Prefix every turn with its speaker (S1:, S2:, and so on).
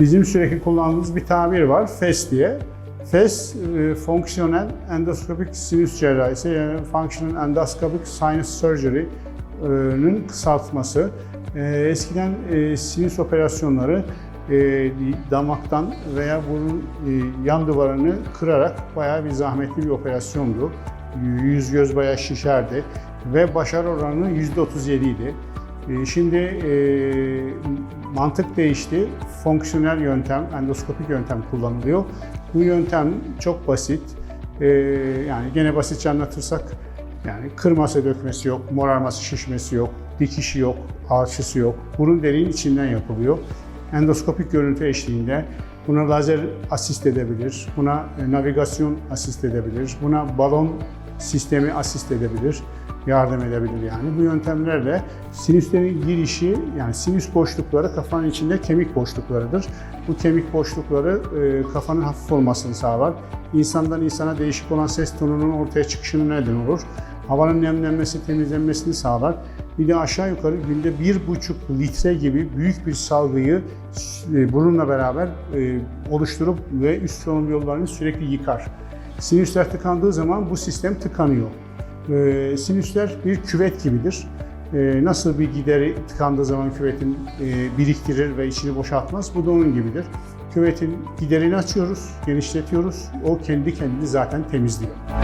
S1: bizim sürekli kullandığımız bir tabir var, FES diye. FES, e, Functional Endoscopic Sinüs Cerrahisi, yani Functional Endoscopic Sinus Surgery'nin kısaltması. E, eskiden e, sinüs operasyonları e, damaktan veya burun e, yan duvarını kırarak bayağı bir zahmetli bir operasyondu. Yüz göz bayağı şişerdi ve başarı oranı %37 idi. E, Şimdi e, mantık değişti. Fonksiyonel yöntem, endoskopik yöntem kullanılıyor. Bu yöntem çok basit. E, yani gene basitçe anlatırsak yani kırması dökmesi yok, morarması şişmesi yok, dikişi yok, alçısı yok. Burun deliğin içinden yapılıyor. Endoskopik görüntü eşliğinde buna lazer asist edebilir, buna e, navigasyon asist edebilir, buna balon sistemi asist edebilir, yardım edebilir yani. Bu yöntemlerle sinüslerin girişi, yani sinüs boşlukları kafanın içinde kemik boşluklarıdır. Bu kemik boşlukları e, kafanın hafif olmasını sağlar. İnsandan insana değişik olan ses tonunun ortaya çıkışına neden olur. Havanın nemlenmesi, temizlenmesini sağlar. Bir de aşağı yukarı günde 1,5 litre gibi büyük bir salgıyı e, burunla beraber e, oluşturup ve üst solunum yollarını sürekli yıkar. Sinüsler tıkandığı zaman bu sistem tıkanıyor. Ee, sinüsler bir küvet gibidir. Ee, nasıl bir gideri tıkandığı zaman küvetin e, biriktirir ve içini boşaltmaz, bu da onun gibidir. Küvetin giderini açıyoruz, genişletiyoruz, o kendi kendini zaten temizliyor.